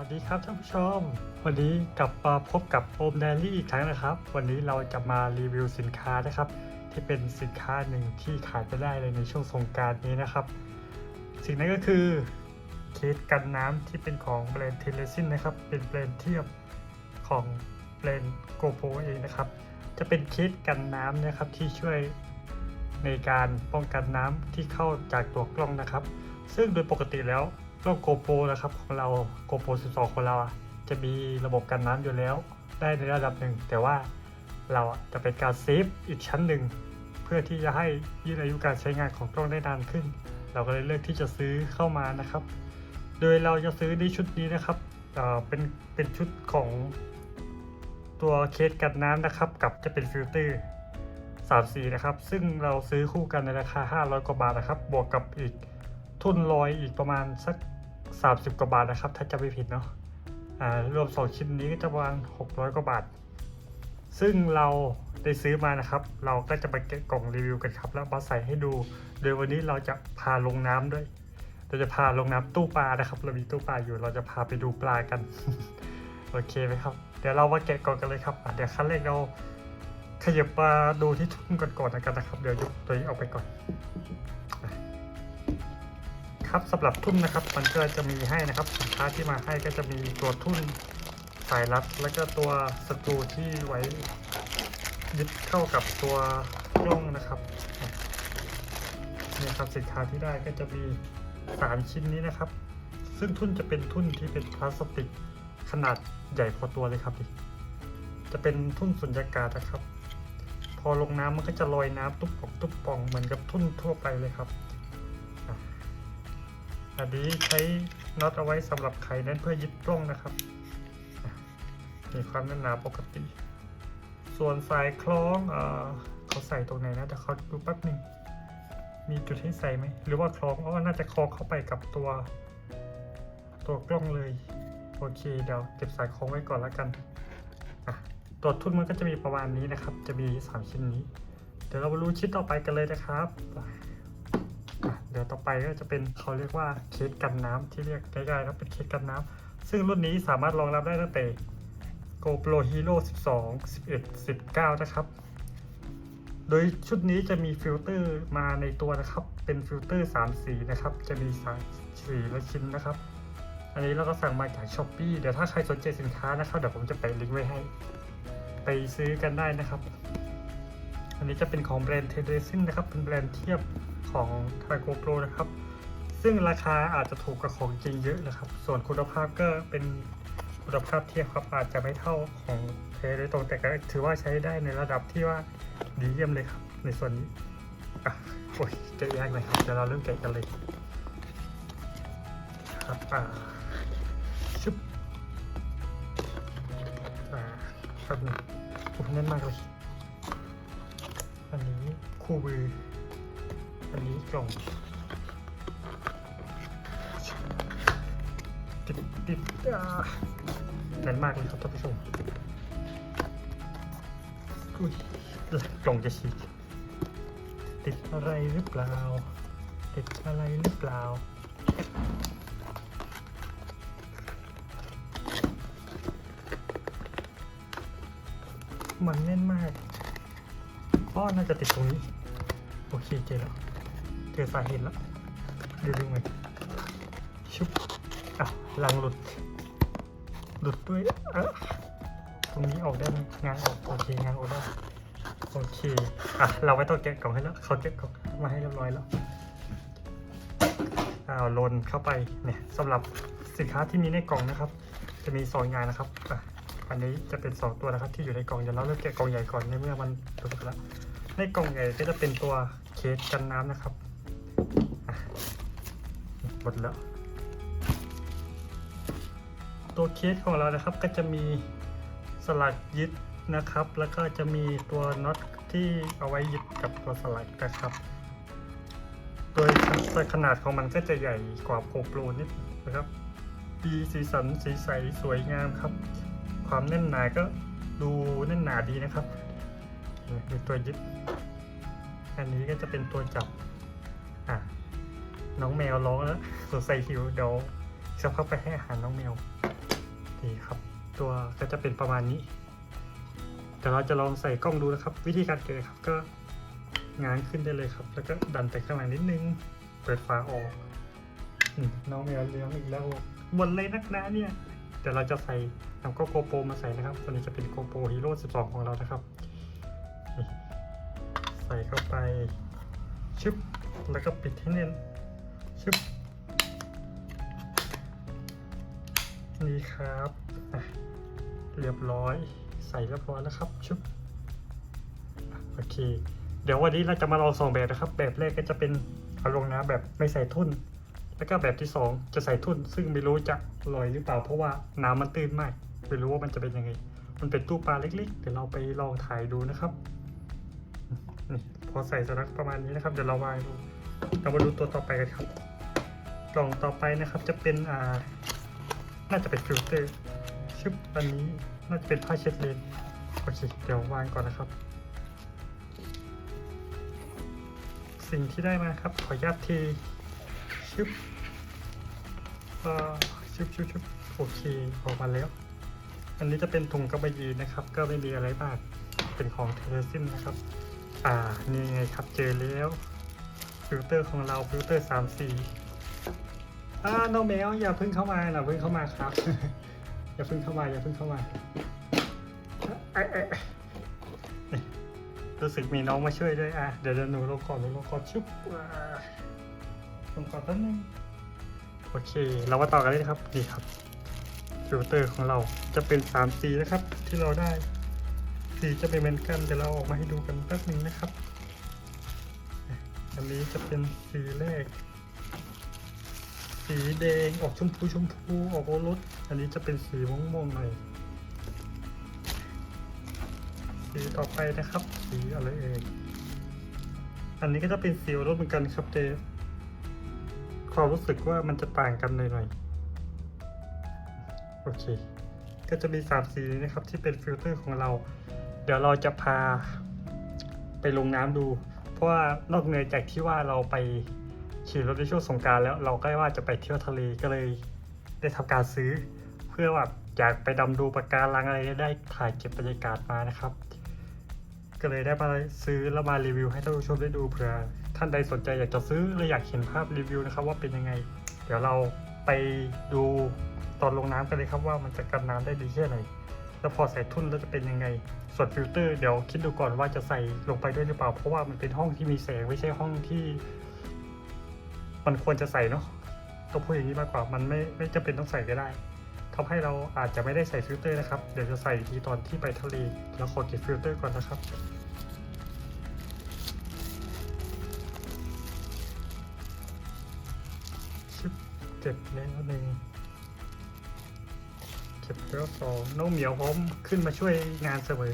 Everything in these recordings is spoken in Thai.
วัสดีครับท่านผู้ชม วันนี้กลับมาพบกับโอมแดลี่อีกครั้งนะครับ วันนี้เราจะมารีวิวสินค้านะครับ ที่เป็นสินค้าหนึ่งที่ขายไปได้เลยในช่วงสงการนี้นะครับ สิ่งนั้นก็คือเคสกันน้ำที่เป็นของแบรนด์เทเลซินนะครับ เป็นแบรนด์เทียบของแบรนด์โกโปเองนะครับ จะเป็นเคสกันน้ำนะครับที่ช่วยในการป้องกันน้ำที่เข้าจากตัวกล้องนะครับ ซึ่งโดยปกติแล้ว กล้องโกโปรนะครับของเราโกโปร12 ของเราจะมีระบบกันน้ำอยู่แล้ว ได้ในระดับหนึ่ง แต่ว่าเราจะเป็นการเซฟอีกชั้นหนึ่ง เพื่อที่จะให้ยืดอายุการใช้งานของกล้องได้นานขึ้น เราก็เลยเลือกที่จะซื้อเข้ามานะครับ โดยเราจะซื้อในชุดนี้นะครับเเป็นเป็นชุดของตัวเคสกันน้ำนะครับ กับจะเป็นฟิลเตอร์สามสีนะครับ ซึ่งเราซื้อคู่กันในราคา 500 กว่าบาทนะครับ บวกกับอีกทุนลอยอีกประมาณสัก 30 กว่าบาทนะครับ ถ้าจะไม่ผิดเนาะอ่ารวม 2 ชิ้นนี้ก็จะประมาณ600 กว่าบาท ซึ่งเราได้ซื้อมานะครับ เราก็จะมาแกะกล่องรีวิวกันครับ แล้วมาใส่ให้ดู โดยวันนี้เราจะพาลงน้ำด้วย เราจะพาลงน้ำตู้ปลานะครับ เรามีตู้ปลาอยู่ เราจะพาไปดูปลากัน โอเคไหมครับ เดี๋ยวเรามาแกะกล่องกันเลยครับเดี๋ยวขั้นแรกเราขยับมาดูที่ทุ่นก่อนก่อนๆกันนะครับ เดี๋ยวยกตัวนี้ออกไปก่อน ครับสำหรับทุ่นนะครับมันก็จะมีให้นะครับสินค้าที่มาให้ก็จะมีตัวทุ่นสายรัด แล้วก็ตัวสกรูที่ไว้ยึดเข้ากับตัวกล้องนะครับนี่ครับสินค้าที่ได้ก็จะมีสามชิ้นนี้นะครับ ซึ่งทุ่นจะเป็นทุ่นที่เป็นพลาสติกขนาดใหญ่พอตัวเลยครับจะเป็นทุ่นสุญญากาศนะครับ พอลงน้ำมันก็จะลอยน้ำตุ๊บปองตุ๊บปองเหมือนกับทุ่นทั่วไปเลยครับ อันนี้ใช้น็อตเอาไว้สำหรับไขแนั้นเพื่อยึดกล้องนะครับ มีความแน่นหนาปกติ ส่วนสายคล้องเอเขาใส่ตรงไหนนะแต่เขาดูแป๊บหนึ่งมีจุดให้ใส่ไหมหรือว่าคล้องอ๋อน่าจะคล้องเข้าไปกับตัว ตัวกล้องเลย โอเคเดี๋ยวเก็บสายคล้องไว้ก่อนแล้วกันตัวทุ่นมันก็จะมีประมาณนี้นะครับ จะมี 3 ชิ้นนี้ เดี๋ยวเรามารู้ชิ้นต่อไปกันเลยนะครับ ดี๋ยวต่อไปก็จะเป็นเขาเรียกว่าเคสกันน้ำที่เรียกง่ายๆครับเป็นเคสกันน้ำซึ่งรุ่นนี้สามารถรองรับได้ตั้งแต่ GoPro Hero 12 11 19 นะครับ โดยชุดนี้จะมีฟิลเตอร์มาในตัวนะครับ เป็นฟิลเตอร์ 3 สีนะครับ จะมีสามสีละชิ้นนะครับ อันนี้เราก็สั่งมาจากช้อปปีเดี๋ยวถ้าใครสนใจสินค้านะครับเดี๋ยวผมจะไปะลิงก์ไว้ให้ ไปซื้อกันได้นะครับ อันนี้จะเป็นของแบรนด์เทเดซินนะครับ เป็นแบรนด์เทียบ ของทางโกโปรนะครับ ซึ่งราคาอาจจะถูกกว่าของจริงเยอะนะครับ ส่วนคุณภาพก็เป็นคุณภาพเทียบครับอาจจะไม่เท่าของเทโดยตรงแต่ก็ถือว่าใช้ได้ในระดับที่ว่าดีเยี่ยมเลยครับ ในส่วนนี้อะโอ้ยแกะยากเลยครับเดี๋ยวเราเริ่มแกะกันเลยครับอ่าชุบอ่าครับนึงโอ้แน่นมากเลยอันนี้คู่มือ อันนี้กล่องติดติดอ่าแน่นมากเลยครับท่านผู้ชมอุ้ยกล่องจะฉีกติดอะไรหรือเปล่า ติดอะไรหรือเปล่ามันแน่นมากพ่อน่าจะติดตรงนี้ โอเคเจแล้ว เจอสาเหตุแล้วดูดูไหมชุบอะลังหลุด หลุดด้วยเอะตรงนี้ออกได้ไหมงานออกโอเคงานออกได้โอเคอะเราไม่ต้องแกะกล่องให้แล้วเขาแกะกล่องมาให้เรียบร้อยแล้วเอาลนเข้าไปเนี่ยสำหรับสินค้าที่มีในกล่องนะครับ จะมีสองอย่างนะครับอะอันนี้จะเป็น 2 ตัวนะครับที่อยู่ในกล่องเดี๋ยวเราเริ่มแกะกล่องใหญ่ก่อนในเมื่อมันถูกแล้วในกล่องใหญ่ก็จะเป็นตัวเคสกันน้ำนะครับ มดแล้ว ตัวเคสของเรานะครับก็จะมีสลักยึดนะครับ แล้วก็จะมีตัวน็อตที่เอาไว้ยึดกับตัวสลักนะครับ โดยขนาดของมันก็จะใหญ่กว่าโ o โปรนิดนะครับดีสีสันสีใสสวยงามครับ ความแน่นหนาก็ดูแน่นหนาดีนะครับมีตัวยึด อันนี้ก็จะเป็นตัวจับอะ น้องแมวร้องแล้วสงสัยหิวเดี๋ยวสักพักไปให้อาหารน้องแมวนี่ครับ ตัวก็จะเป็นประมาณนี้เดี๋ยวเราจะลองใส่กล้องดูนะครับ วิธีการเกะครับก็งางขึ้นได้เลยครับ แล้วก็ดันไปข้างหลังนิดนึง เปิดฝาออกน้องแมวเลี้ยงอีกแล้วหมดเลยนักนาเนี่ยเดี๋ยวเราจะใส่นำก็โกโปรมาใส่นะครับตัวนี้จะเป็นโกโปรฮีโร่12 ของเรานะครับใส่เข้าไปชึบแล้วก็ปิดให้แน่น นี่ครับเรียบร้อยใส่เรียบร้อยแล้วครับชุบโอเค เดี๋ยววันนี้เราจะมาลองสองแบบนะครับ แบบแรกก็จะเป็นเอาลงน้ำแบบไม่ใส่ทุ่น แล้วก็แบบที่สองจะใส่ทุ่น ซึ่งไม่รู้จะลอยหรือเปล่า เพราะว่าน้ำมันตื้นมากไม่รู้ว่ามันจะเป็นยังไง มันเป็นตู้ปลาเล็กๆ เดี๋ยวเราไปลองถ่ายดูนะครับนี่พอใส่สลักประมาณนี้นะครับ เดี๋ยวเราวางดูเรามาดูตัวต่อไปกันครับ กล่องต่อไปนะครับจะเป็นอ่าน่าจะเป็นฟิลเตอร์ชึบอันนี้น่าจะเป็นผ้าเช็ดเลนโอเคเดี๋ยววางก่อนนะครับ สิ่งที่ได้มาครับ ขออนุญาตทีชึบเอ่อชึบชึบชึบโอเคออกมาแล้ว อันนี้จะเป็นถุงกระบะยีนะครับ ก็ไม่มีอะไรมากเป็นของเทเลซินนะครับ อ่านี่ไงครับเจอแล้วฟิลเตอร์ของเราฟิลเตอร์สามสี อ่าน้องแมวอย่าเพิ่งเข้ามานะเพิ่งเข้ามาครับ อย่าเพิ่งเข้ามาอย่าเพิ่งเข้ามาเอ๊ะเอ๊ะเอ๊ะรู้สึกมีน้องมาช่วยด้วยอะเดี๋ยวเดี๋ยวหนูลงก่อนลงก่อนชุบลงก่อนแป๊บนึงโอเค เรามาต่อกันเลยครับนี่ครับฟิลเตอร์ของเราจะเป็นสามสีนะครับ ที่เราได้สีจะไม่เหมือนกันเดี๋ยวเราออกมาให้ดูกันแป๊บนึงนะครับ อันนี้จะเป็นสีแรก สีแดงออกชมพูชมพูออกโอรสอันนี้จะเป็นสีม่วงม่วงๆหน่อยสีต่อไปนะครับ สีอะไรเอ่ยอันนี้ก็จะเป็นสีโอรสเหมือนกันครับแต่ความรู้สึกว่ามันจะต่างกันหน่อยๆโอเค ก็จะมีสามสีนะครับที่เป็นฟิลเตอร์ของเรา เดี๋ยวเราจะพาไปลงน้ำดู เพราะว่านอกเหนือจากที่ว่าเราไป ขี่รถในช่วงสงการแล้วเราก็ว่าจะไปเที่ยวทะเลก็เลยได้ทำการซื้อ เพื่อแบบอยากไปดำดูปะการังอะไรได้ถ่ายเก็บบรรยากาศมานะครับ ก็เลยได้มาซื้อแล้วมารีวิวให้ท่านผู้ชมได้ดูเผื่อท่านใดสนใจอยากจะซื้อหรืออยากเห็นภาพรีวิวนะครับ ว่าเป็นยังไง เดี๋ยวเราไปดูตอนลงน้ำกันเลยครับว่ามันจะกันน้ำได้ดีแค่ไหนแล้วพอใส่ทุ่นแล้วจะเป็นยังไง ส่วนฟิลเตอร์เดี๋ยวคิดดูก่อนว่าจะใส่ลงไปด้วยหรือเปล่า เพราะว่ามันเป็นห้องที่มีแสงไม่ใช่ห้องที่ มันควรจะใส่เนาะต้องพูดอย่างนี้มากกว่ามันไม่ไม่จำเป็นต้องใส่ก็ได้ทำให้เราอาจจะไม่ได้ใส่ฟิลเตอร์นะครับ เดี๋ยวจะใส่อีกทีตอนที่ไปทะเลแล้วขอเก็บฟิลเตอร์ก่อนนะครับ เก็บแล้วหนึ่งเก็บแล้วสองน้องเหมียวพร้อมขึ้นมาช่วยงานเสมอ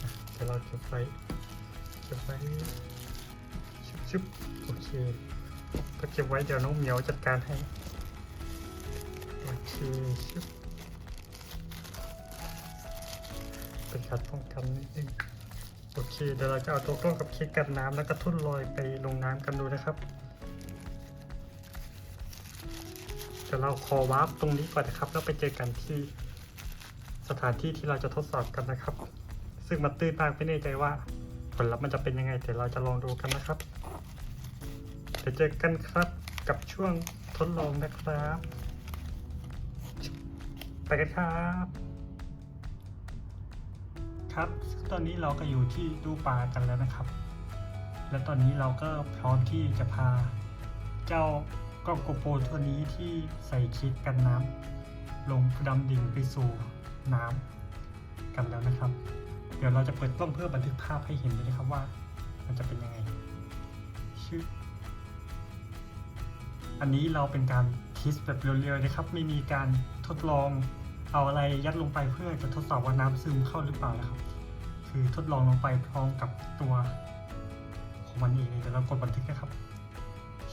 อ่เดี๋ยวเราเก็บไว้เก็บไว้ ชุบโอเคถ้าเก็บไว้เดี๋ยวน้องเหมียวจัดการให้โอเคชุบเป็นการป้องกันนิดนึงโอเคเดี๋ยวเราจะเอาตัวกล้องกับเค้กกันน้ำแล้วก็ทุ่นลอยไปลงน้ำกันดูนะครับเดี๋ยวเราขอวาร์ปตรงนี้ก่อนนะครับ แล้วไปเจอกันที่สถานที่ที่เราจะทดสอบกันนะครับ ซึ่งมันตื้นมากไม่แน่ใจว่าผลลัพธ์มันจะเป็นยังไงเดี๋ยวเราจะลองดูกันนะครับ ดี๋ยวเจอกันครับกับช่วงทดลองนะครับ ไปกันครับ ครับตอนนี้เราก็อยู่ที่ตู้ปลากันแล้วนะครับ และตอนนี้เราก็พร้อมที่จะพาเจ้ากล้องโกโปรตัวนี้ที่ใส่คิดกันน้ำลงดำดิ่งไปสู่น้ำกันแล้วนะครับ เดี๋ยวเราจะเปิดกล้องเพื่อบันทึกภาพให้เห็นเลยนะครับว่า มันจะเป็นยังไงชื่อ อันนี้เราเป็นการทิสแบบเรียวๆนะครับ ไม่มีการทดลองเอาอะไรยัดลงไปเพื่อจะทดสอบว่าน้ำซึมเข้าหรือเปล่านะครับ คือทดลองลงไปพร้อมกับตัวของมันเองเลยเดี๋ยวเรากดบันทึกนะครับ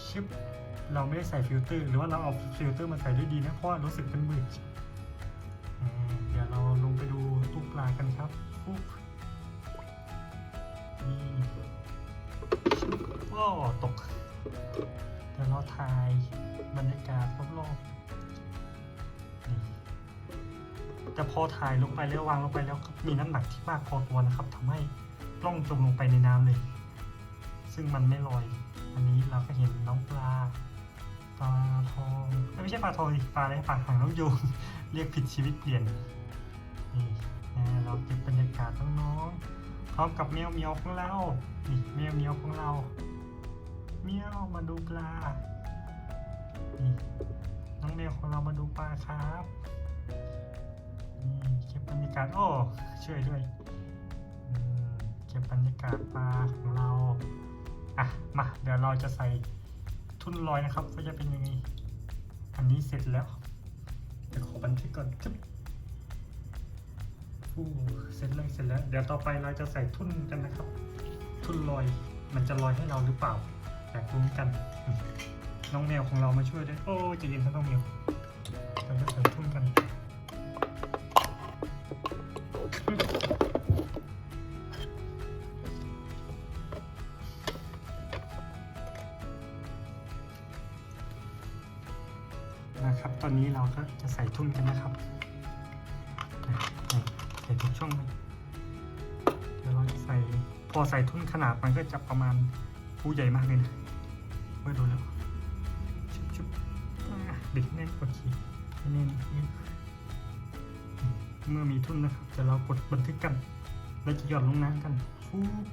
ชิป เราไม่ได้ใส่ฟิลเตอร์ หรือว่าเราเอาฟิลเตอร์มาใส่ด้วยดีนะ เพราะว่ารู้สึกเป็นมื่นเดี๋ยวเราลงไปดูตู้ปลากันครับปุ๊บนี่ว้าวตก ยวเราถ่ายบรรยากาศรอบๆนี่แต่พอถ่ายลงไปแล้ววางลงไปแล้วมีน้ำหนักที่มากพอตัวนะครับทำให้กล้องจมลงไปในน้ำเลย ซึ่งมันไม่ลอย อันนี้เราก็เห็นน้องปลาปลาทองไม่ใช่ปลาทองดิปลาอะไรปลาหางนกยูงเรียกผิดชีวิตเปลี่ยนนี่เราเก็บบรรยากาศน้องๆพร้อมกับแมวเมียวของเรานี่แมวเมียวของเรา เมียวมาดูปลา นี่น้องแมวของเรามาดูปลาครับนี่เก็บบรรยากาศโอ้ช่วยด้วยเก็บบรรยากาศปลาของเราอะมาเดี๋ยวเราจะใส่ทุ่นลอยนะครับว่าจะเป็นยังไงอันนี้เสร็จแล้วเดี๋ยวขอบันทึกก่อนจุ๊บฟูเสร็จเลยเสร็จแล้ว เดี๋ยวต่อไปเราจะใส่ทุ่นกันนะครับ ทุ่นลอยมันจะลอยให้เราหรือเปล่า อยากรู้กัน น้องแมวของเรามาช่วยด้วย โอ้จะเย็นครับน้องแมวเราจะใส่ทุ่นกันนะครับ ตอนนี้เราก็จะใส่ทุ่นกันนะครับใส่ทุกช่องเลยเดี๋ยวเราจะใส่ พอใส่ทุ่นขนาดมันก็จะประมาณ ผู้ใหญ่มากเลยนะเมื่อดูแล้วชุบชุบอะบิดแน่นกดขี่ให้แน่นเมื่อมีทุนนะครับจะเรากดบันทึกกันแล้วจะหย่อนลงน้ำกันฟูบ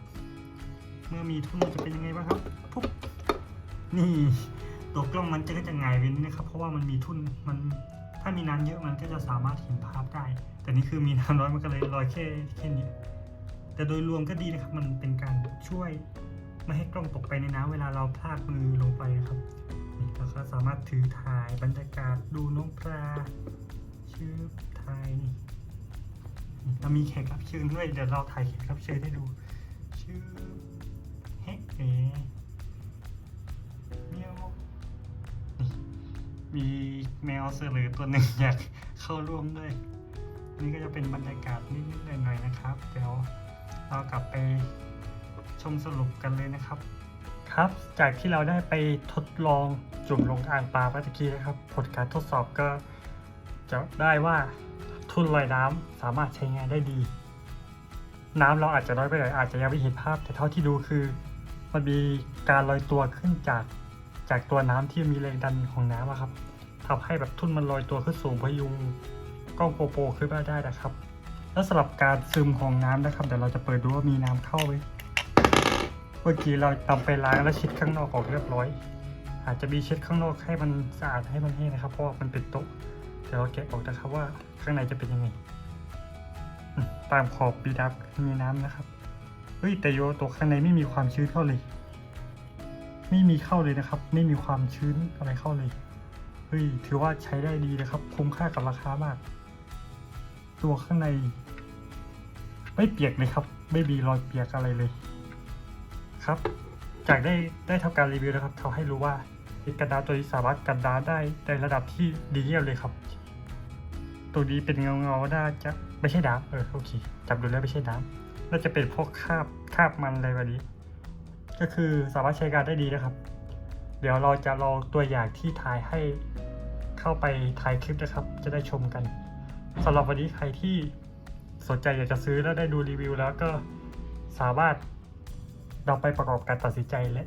เมื่อมีทุนจะเป็นยังไงบ้างครับปุ๊บนี่ตัวกล้องมันจะก็จะหงายไปนิดนะครับ เพราะว่ามันมีทุนมันถ้ามีน้ำเยอะมันก็จะสามารถเห็นภาพได้ แต่นี่คือมีน้ำน้อยมันก็เลยลอยแค่แค่นี้แต่โดยรวมก็ดีนะครับ มันเป็นการช่วย ไม่ให้กล้องตกไปในน้ำเวลาเราพลากมือลงไปครับนี่เราก็สามารถถือถ่ายบรรยากาศดูน้องปลาชื่อถ่ายนี่เรามีแขกรับเชิญด้วยเดี๋ยวเราถ่ายแขกรับเชิญให้ดู ชื่อเฮ้เอ๋เมียวมีแมวเสือหรือตัวหนึ่งอยากเข้าร่วมด้วยนี่ก็จะเป็นบรรยากาศนิดๆหน่อยๆนะครับ เดี๋ยวเรากลับไป ชมสรุปกันเลยนะครับ ครับ จากที่เราได้ไปทดลองจุ่มลงอ่างปลาเมื่อตกี้นะครับ ผลการทดสอบก็จะได้ว่าทุ่นลอยน้ำสามารถใช้งานได้ดี น้ำเราอาจจะน้อยไปหน่อยอาจจะยังไม่เห็นภาพ แต่เท่าที่ดูคือมันมีการลอยตัวขึ้นจากจากตัวน้ำที่มีแรงดันของน้ำอะครับทำให้แบบทุ่นมันลอยตัวขึ้นสูงพยุงกล้องโปโปขึ้นมาได้นะครับ แล้วสำหรับการซึมของน้ำนะครับ เดี๋ยวเราจะเปิดดูว่ามีน้ำเข้าไหม เมื่อกี้เราตำไปล้างแล้วเช็ดข้างนอกออกเรียบร้อย อาจจะมีเช็ดข้างนอกให้มันสะอาดให้มันแห้งนะครับ เพราะมันเป็นโต๊ะเดี๋ยวเราแกะออกนะครับว่าข้างในจะเป็นยังไง ตามขอบปีดับมีน้ำนะครับ เฮ้ยแต่โยตัวข้างในไม่มีความชื้นเข้าเลย ไม่มีเข้าเลยนะครับ ไม่มีความชื้นอะไรเข้าเลย เฮ้ยถือว่าใช้ได้ดีนะครับ คุ้มค่ากับราคามาก ตัวข้างใน ไม่เปียกเลยครับ ไม่มีรอยเปียกอะไรเลย ครับ จากได้ได้ทำการรีวิวนะครับเขาให้รู้ว่ากันดาตัวนี้สามารถกันดาได้ในระดับที่ดีเยี่ยมเลยครับ ตัวนี้เป็นเงาเงาๆน่าจะไม่ใช่น้ำเออโอเคจับดูแล้วไม่ใช่น้ำน่าจะเป็นพวกคาบคาบมันอะไรแบบนี้ ก็คือสามารถใช้การได้ดีนะครับ เดี๋ยวเราจะลองตัวอย่างที่ถ่ายให้เข้าไปถ่ายคลิปนะครับ จะได้ชมกันสำหรับวันนี้ใครที่สนใจอยากจะซื้อแล้วได้ดูรีวิวแล้วก็สามารถ เราไปประกอบการตัดสินใจและ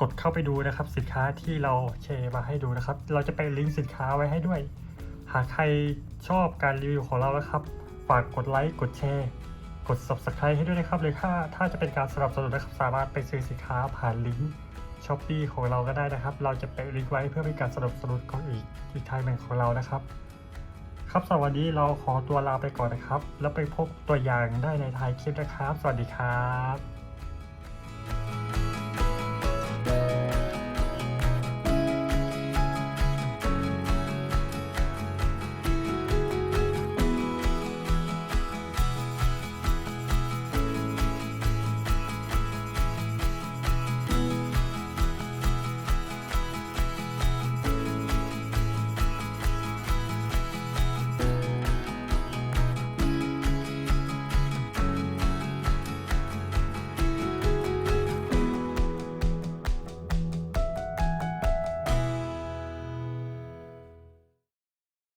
กดเข้าไปดูนะครับ สินค้าที่เราแชร์มาให้ดูนะครับ เราจะไปลิงก์สินค้าไว้ให้ด้วย หากใครชอบการรีวิวของเรานะครับ ฝากกดไลค์กดแชร์ กด subscribe ให้ด้วยนะครับเลยถ้าถ้าจะเป็นการสนับสนุนนะครับสามารถไปซื้อสินค้าผ่านลิงก์ช้อปปีของเราก็ได้นะครับ เราจะไปลิงก์ไว้เพื่อเป็นการสนับสนุนของอีกอีกทางหนึ่งของเรานะครับ ครับสวัสดีเราขอตัวลาไปก่อนนะครับ แล้วไปพบตัวอย่างได้ในท้ายคลิปนะครับ สวัสดีครับ